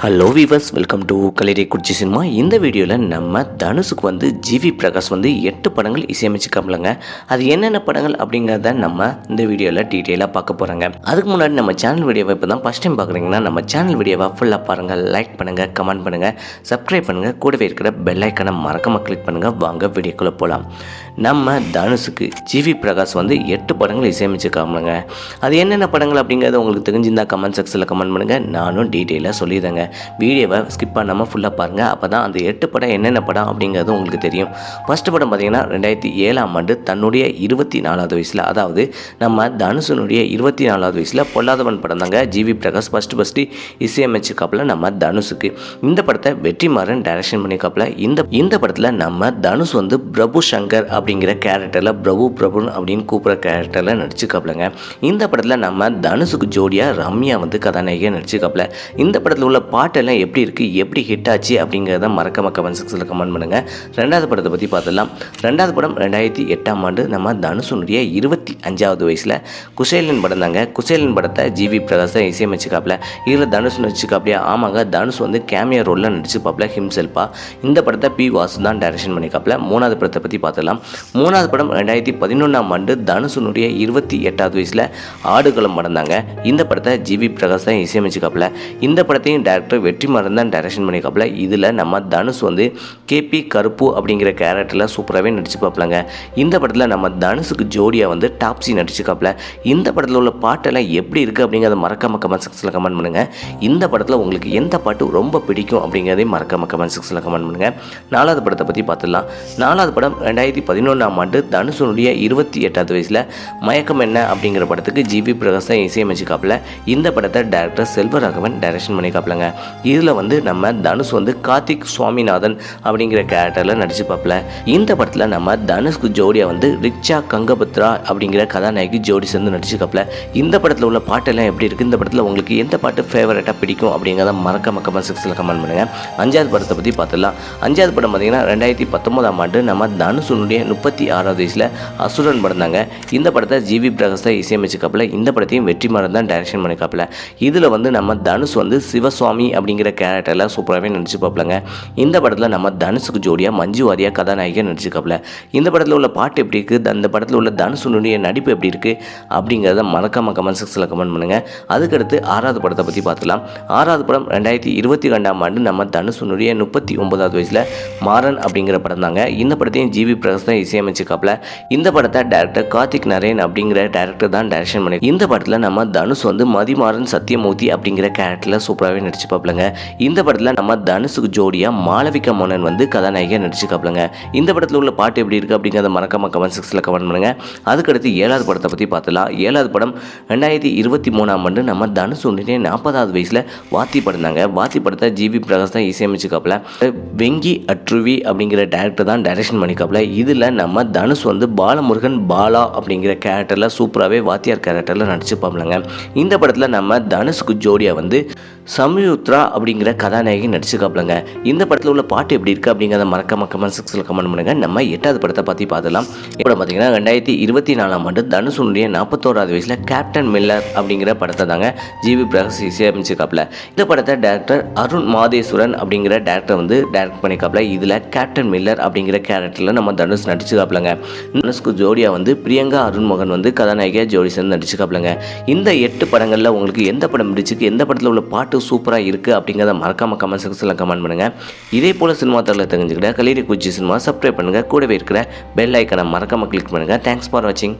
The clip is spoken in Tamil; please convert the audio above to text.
ஹலோ வீவர்ஸ் வெல்கம் டு கலிரை குச்சி சினிமா இந்த வீடியோவில் நம்ம தனுஷுக்கு வந்து ஜிவி பிரகாஷ் வந்து எட்டு படங்கள் இசையமைச்சிருக்காங்களங்க அது என்னென்ன படங்கள் அப்படிங்கிறத நம்ம இந்த வீடியோவில் டீட்டெயிலாக பார்க்க போகிறோங்க அதுக்கு முன்னாடி நம்ம சேனல் வீடியோவை இப்போ தான் ஃபஸ்ட் டைம் பார்க்குறீங்கன்னா நம்ம சேனல் வீடியோவை ஃபுல்லாக பாருங்கள் லைக் பண்ணுங்கள் கமெண்ட் பண்ணுங்கள் சப்ஸ்கிரைப் பண்ணுங்கள் கூடவே இருக்கிற பெல் ஐக்கனை மறக்காமல் கிளிக் பண்ணுங்கள் வாங்க வீடியோக்குள்ளே போகலாம் நம்ம தனுஷுக்கு ஜிவி பிரகாஷ் வந்து எட்டு படங்கள் இசையமைச்சிருக்காங்க அது என்னென்ன படங்கள் அப்படிங்கிறத உங்களுக்கு தெரிஞ்சிருந்தால் கமெண்ட் செக்ஷனில் கமெண்ட் பண்ணுங்கள் நானும் டீட்டெயிலாக சொல்லிடுறேங்க. வீடியோவை ஸ்கிப் பண்ணாமல் ஃபுல்லாக பாருங்கள் அப்போ தான் அந்த எட்டு படம் என்னென்ன படம் அப்படிங்கிறது உங்களுக்கு தெரியும். ஃபஸ்ட்டு படம் பார்த்தீங்கன்னா ரெண்டாயிரத்தி ஏழாம் ஆண்டு தன்னுடைய இருபத்தி நாலாவது வயசில் அதாவது நம்ம தனுஷனுடைய இருபத்தி நாலாவது வயசில் பொல்லாதவன் படம் தாங்க ஜிவி பிரகாஷ் ஃபஸ்ட்டு ஃபஸ்ட்டு இசையமைச்சிருக்காப்புல நம்ம தனுஷுக்கு. இந்த படத்தை வெற்றிமாறன் டைரக்ஷன் பண்ணியிருக்காப்புல இந்த இந்த படத்தில் நம்ம தனுஷ் வந்து பிரபு சங்கர் அப்படிங்கிற கேரக்டரில் பிரபு பிரபு அப்படின்னு கூப்பிட்ற கேரக்டரில் நடிச்சுக்காப்புலங்க இந்த படத்தில் நம்ம தனுஷுக்கு ஜோடியாக ரம்யா வந்து கதாநாயகியாக நடிச்சிருக்காப்புல. இந்த படத்தில் உள்ள பாட்டெல்லாம் எப்படி இருக்குது எப்படி ஹிட் ஆச்சு அப்படிங்கிறத மறக்காம கமெண்ட் செக்ஷனில் கமெண்ட் பண்ணுங்கள் ரெண்டாவது படத்தை பற்றி பார்த்துடலாம். ரெண்டாவது படம் ரெண்டாயிரத்தி எட்டாம் ஆண்டு நம்ம தனுஷனுடைய இருபத்தி அஞ்சாவது வயசில் குசேலன் படம் தாங்க. குசேலன் படத்தை ஜிவி பிரகாஷ் தான் இசையமைச்சிக்காப்பில் இதில் தனுஷ் நடிச்சுக்காப்பிலையா ஆமாங்க தனுஷ் வந்து கேமியா ரோலில் நடிச்சுப்பாப்பில் ஹிம்செல்பா இந்த படத்தை பி வாசு தான் டைரக்ஷன் பண்ணிக்காப்பில் மூணாவது படத்தை பற்றி பார்த்துடலாம். மூணாவது படம் ரெண்டாயிரத்தி பதினொன்றாம் ஆண்டு தனுஷனுடைய இருபத்தி எட்டாவது வயசில் ஆடுகளம் படம் தாங்க. இந்த படத்தை ஜிவி பிரகாஷ் தான் இசையமைச்சிக்காப்பில் இந்த படத்தையும் வெற்றி வெற்றிமாறன் தான் டைரக்ஷன் பண்ணியிருக்காப்புல. இதில் நம்ம தனுஷ் வந்து கேபி கருப்பு அப்படிங்கிற கேரக்டரில் சூப்பராகவே நடிச்சுப்பாப்புலங்க இந்த படத்தில் நம்ம தனுஷுக்கு ஜோடியாக வந்து டாப்ஸி நடிச்சிருக்காப்புல. இந்த படத்தில் உள்ள பாட்டெல்லாம் எப்படி இருக்குது அப்படிங்கிறத மறக்காம கமெண்ட் செக்ஷனில் கமெண்ட் பண்ணுங்கள் இந்த படத்தில் உங்களுக்கு எந்த பாட்டு ரொம்ப பிடிக்கும் அப்படிங்கிறதையும் மறக்காம கமெண்ட் செக்ஷனில் கமெண்ட் பண்ணுங்கள் நாலாவது படத்தை பற்றி பார்த்துடலாம். நாலாவது படம் ரெண்டாயிரத்தி பதினொன்றாம் ஆண்டு தனுஷனுடைய இருபத்தி எட்டாவது வயசில் மயக்கம் என்ன அப்படிங்கிற படத்துக்கு ஜிவி பிரகாஷ் தான் இசையமைச்சிருக்காப்புல. இந்த படத்தை டேரக்டர் செல்வராகவன் டைரக்ஷன் பண்ணிக்காப்பிலங்க இதில் வந்து நம்ம தனுஷ் வந்து கார்த்திக் சுவாமிநாதன் அப்படிங்கிற கேரக்டரில் நடிச்சுப்பாப்புல இந்த படத்தில் நம்ம தனுஷ்க்கு ஜோடியாக வந்து ரிக்ஷா கங்கபத்ரா அப்படிங்கிற கதாநாயகி ஜோடி சேர்ந்து நடிச்சிருக்காப்புல இந்த படத்தில் உள்ள பாட்டெல்லாம் எப்படி இருக்குது இந்த படத்தில் உங்களுக்கு எந்த பாட்டு ஃபேவரட்டாக பிடிக்கும் அப்படிங்கிறத மறக்க கமெண்ட் சிக்ஸில் கமெண்ட் பண்ணுங்கள் அஞ்சாவது படத்தை பற்றி பார்த்துடலாம். அஞ்சாவது படம் பார்த்தீங்கன்னா ரெண்டாயிரத்தி பத்தொம்போதாம் ஆண்டு நம்ம தனுஷனுடைய முப்பத்தி ஆறாவது வயசில் அசுரன் படம் தாங்க. இந்த படத்தை ஜிவி பிரகாஷ் தான் இசையமைச்சிருக்காப்புல இந்த படத்தையும் வெற்றிமாறன் தான் டைரக்ஷன் பண்ணியிருக்காப்புல இதில் வந்து நம்ம தனுஷ் வந்து சிவசுவாமி அப்படிங்கிற கேரக்டரில் சூப்பராகவே நடிச்சுப்பாப்புலங்க இந்த படத்தில் நம்ம தனுஷுக்கு ஜோடியாக மஞ்சு வாரியாக கதாநாயகியாக நடிச்சிருக்காப்ல. இந்த படத்தில் உள்ள பாட்டு எப்படி இருக்குது அந்த படத்தில் உள்ள தனுஷனுடைய நடிப்பு எப்படி இருக்குது அப்படிங்கிறத மறக்காம கமெண்ட் செக்ஷனில் கமெண்ட் பண்ணுங்கள் அதுக்கடுத்து ஆறாவது படத்தை பற்றி பார்த்துலாம். ஆறாவது படம் ரெண்டாயிரத்தி இருபத்தி ரெண்டாம் ஆண்டு நம்ம தனுஷனுடைய முப்பத்தி ஒன்பதாவது வயசில் மாறன் அப்படிங்கிற படம் தாங்க. இந்த படத்தையும் ஜிவி பிரகாஷ் தான் இசையமைச்சிருக்காப்ல. இந்த படத்தை டேரக்டர் கார்த்திக் நரேன் அப்படிங்கிற டேரக்டர் தான் டைரக்ஷன் பண்ணி இந்த படத்தில் நம்ம தனுஷ் வந்து மதிமாறன் சத்தியமூர்த்தி அப்படிங்கிற கேரக்டரில் சூப்பராகவே நடிச்சுப்பாப்புலங்க இந்த படத்தில் நம்ம தனுஷுக்கு ஜோடியாக மாளவிகா மோனன் வந்து கதாநாயகியாக நடிச்சுக்காப்புலங்க இந்த படத்தில் உள்ள பாட்டு எப்படி இருக்குது அப்படிங்கிறத மறக்காம கமெண்ட் செக்ஷனில் கமெண்ட் பண்ணுங்க. அதுக்கடுத்து ஏழாவது படத்தை பற்றி பார்த்துலாம் ஏழாவது படம் ரெண்டாயிரத்தி இருபத்தி மூணாம் ஆண்டு நம்ம தனுஷுடைய நாற்பதாவது வயசில் வாத்தி படந்தாங்க வாத்தி படத்தை ஜிவி பிரகாஷ் தான் இசையமைச்சிருக்காப்புல வெங்கி அட்ருவி அப்படிங்கிற டேரக்டர் தான் டைரக்ஷன் பண்ணிக்காப்புல இதில் நம்ம தனுஷ் வந்து பாலமுருகன் பாலா அப்படிங்கிற கேரக்டரில் சூப்பராகவே வாத்தியார் கேரக்டரில் நடிச்சுப்பாப்லங்க இந்த படத்தில் நம்ம தனுஷுக்கு ஜோடியாக வந்து சம்யுத்ரா அப்படிங்கிற கதாநாயகி நடிச்சிருக்காப்லங்க இந்த படத்தில் உள்ள பாட்டு எப்படி இருக்குது அப்படிங்கிறத மறக்காம கமெண்ட் செக்ஷனில் கமெண்ட் பண்ணுங்க. நம்ம எட்டாவது படத்தை பற்றி பார்த்துலாம் இப்போ பார்த்தீங்கன்னா ரெண்டாயிரத்தி இருபத்தி நாலாம் ஆண்டு தனுஷனுடைய நாற்பத்தோராது வயசில் கேப்டன் மில்லர் அப்படிங்கிற படத்தை தாங்க ஜிவி பிரகாஷ் இசையமைச்சிருக்காப்ல இந்த படத்தை டேரக்டர் அருண் மாதேஸ்வரன் அப்படிங்கிற டேரக்டர் வந்து டேரக்ட் பண்ணிக்காப்புல இதில் கேப்டன் மில்லர் அப்படிங்கிற கேரக்டரில் நம்ம தனுஷ் நடிச்சுக்காப்புலங்க தனுஷ்க்கு ஜோடியாக வந்து பிரியங்கா அருண்மோகன் வந்து கதாநாயகியாக ஜோடி சேர்ந்து நடிச்சுக்காப்புலங்க இந்த எட்டு படங்களில் உங்களுக்கு எந்த படம் பிடிச்சிருக்கு? எந்த படத்தில் உள்ள பாட்டு சூப்பராக இருக்குது அப்படிங்கிறத மறக்காம கமெண்ட் செக்ஷனில் கமெண்ட் பண்ணுங்கள் இதே போல் சினிமா தரல தெரிஞ்சுக்கிட்ட கலீரி குச்சி சினிமா சப்ஸ்கிரைப் பண்ணுங்கள் கூடவே இருக்கிற பெல் ஐக்கனை மறக்காம கிளிக் பண்ணுங்கள் தேங்க்ஸ் ஃபார் வாட்சிங்